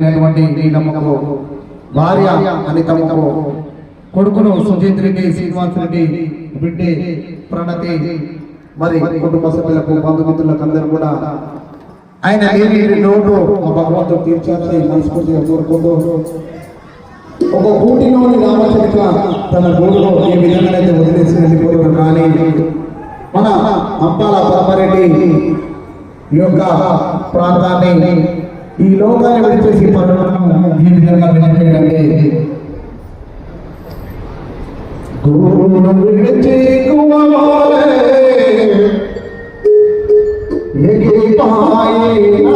అయినటువంటి నీలమ్మకు భార్య అనితమ్మకు కొడుకును సుజిత్ రెడ్డి శ్రీనివాస్ రెడ్డి బిడ్డే ప్రణతి మరి కుటుంబ సభ్యులకు బంధుమిత్రులకు అందరూ కూడా ఆయన నోటు మా భగవంతుడు తీర్చాలని మనస్ఫూర్తిగా కోరుకుంటూ ఒక కూటిలోని రామచరిత్ర తన గూడులో ఏ విధంగానైతే వదిలేసి వెళ్ళిపోయారు కానీ మన అంపాల పరమరెడ్డి యొక్క ప్రాంతాన్ని ఈ లోకాన్ని విడిచేసి పనులను ఈ విధంగా వెళ్ళిపోయాడంటే గూడు విడిచి గువ్వలోలే ఎగిరిపాయేనా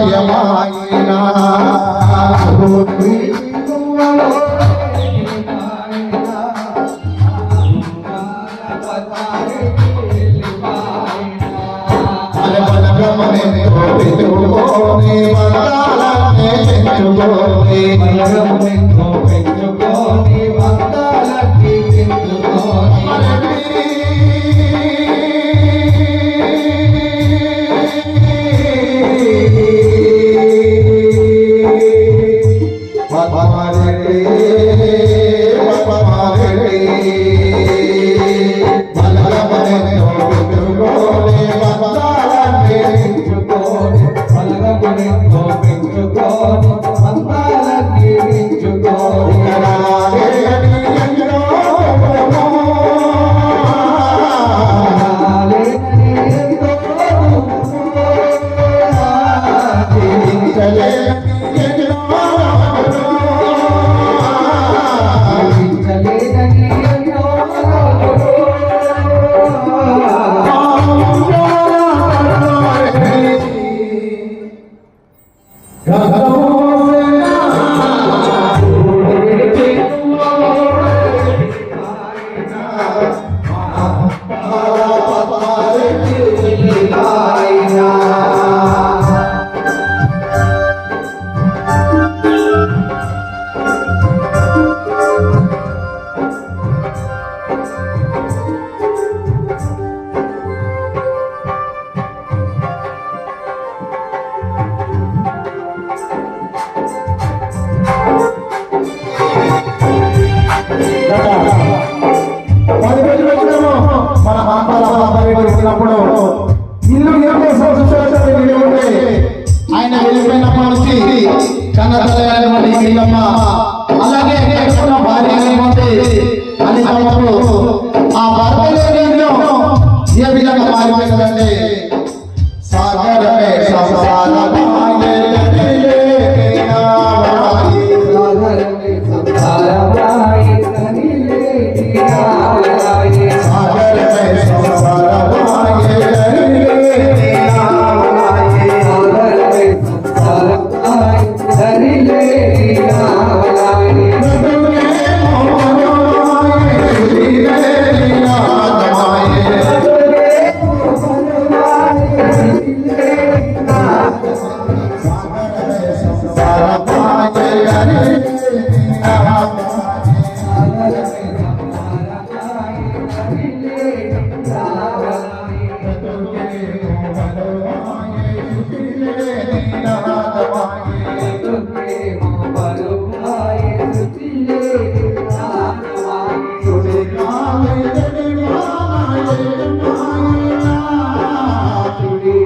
మాయమాయేనా పెంచుకోని గూడు విడిచి పాయేనా వాళ్ళ పద్మారెడ్డి మాయేనా వెళ్ళిపోయిన మనిషి కన్న తల్లి ఇల్లమ్మ అలాగే ఎక్కడ భార్య అని అనితమ్మకు ఆ భర్త ఏ విధంగా మారిపోయిందంటే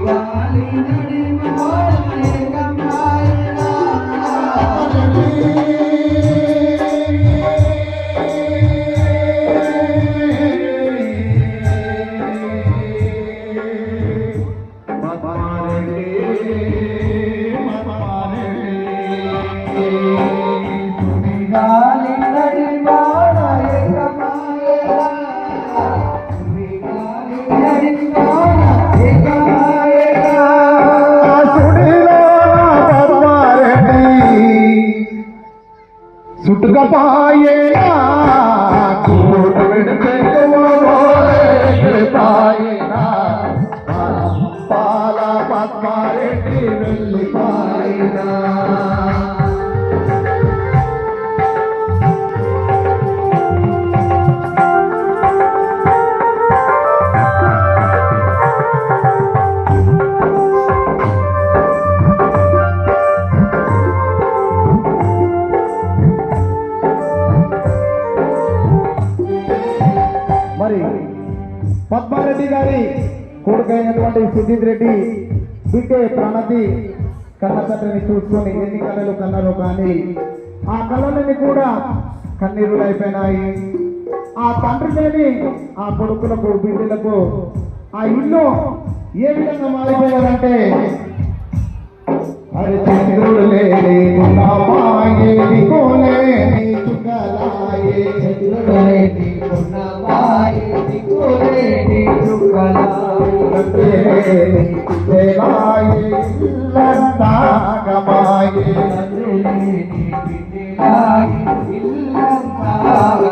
నడి సుట్టుకపాయేనా కూడు పెడితే పాయేనా పాల పద్మారెడ్డి మరి పద్మారెడ్డి గారి కొడుకైనటువంటి సుజిత్ రెడ్డి బిడ్డే ప్రణతి కన్నతండ్రిని చూసుకొని ఎన్ని కళలు కన్నారో కానీ ఆ కళలని కూడా కన్నీరులు అయిపోయినాయి ఆ తండ్రిని ఆ కొడుకులకు బిడ్డలకు ఆ ఇల్లు ఏ విధంగా మారిపోయారంటే అరే చంద్రుడు లేని గుణమాయే చుక్కలాయే. చంద్రుడు లేని ഇല്ലാകമായി ഇല്ലാകമായി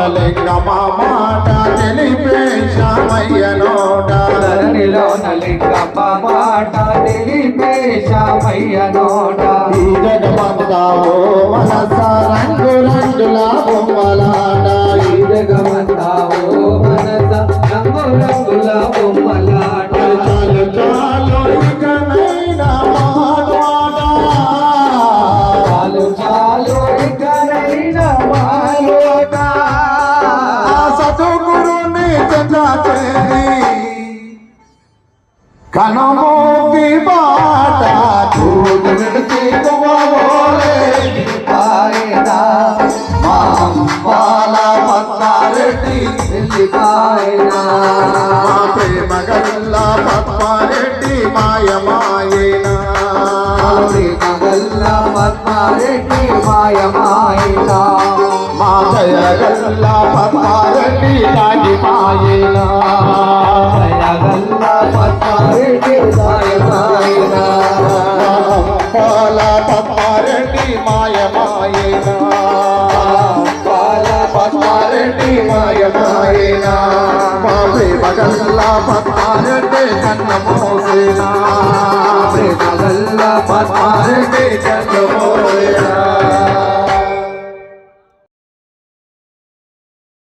ధరణిలోన లింగమ మాట తెలిపే శ్యామయ్య నోట. ధరణిలోన లింగమ్మ మాట తెలిపే శామయ్య నోట. ఈ జగమంతావో మనస రంగు రంగుల బొమ్మలాట. ఈ జగమంతావో మనస రంగు రంగుల బొమ్మలాట. చూడు విడిచి కువ్వబోలే పాయనా మా పాల పద్మారెడ్డి మాయమాయేనా మగల్ల పద్మారెడ్డి మాయమాయినా? మా జయ గల్ల పద్మారెడ్డి దాగి మాయేనా జయగల్ల పద్మారెడ్డి మాయమాయినా? పాల పద్మారెడ్డి మాయమాయేనా పాల పద్మారెడ్డి మాయమాయేనా మా ప్రేమ గల్ల పద్మారెడ్డి కన్న మోసేనా. మగల్ల పద్మారెడ్డి కన్న మోసేనా.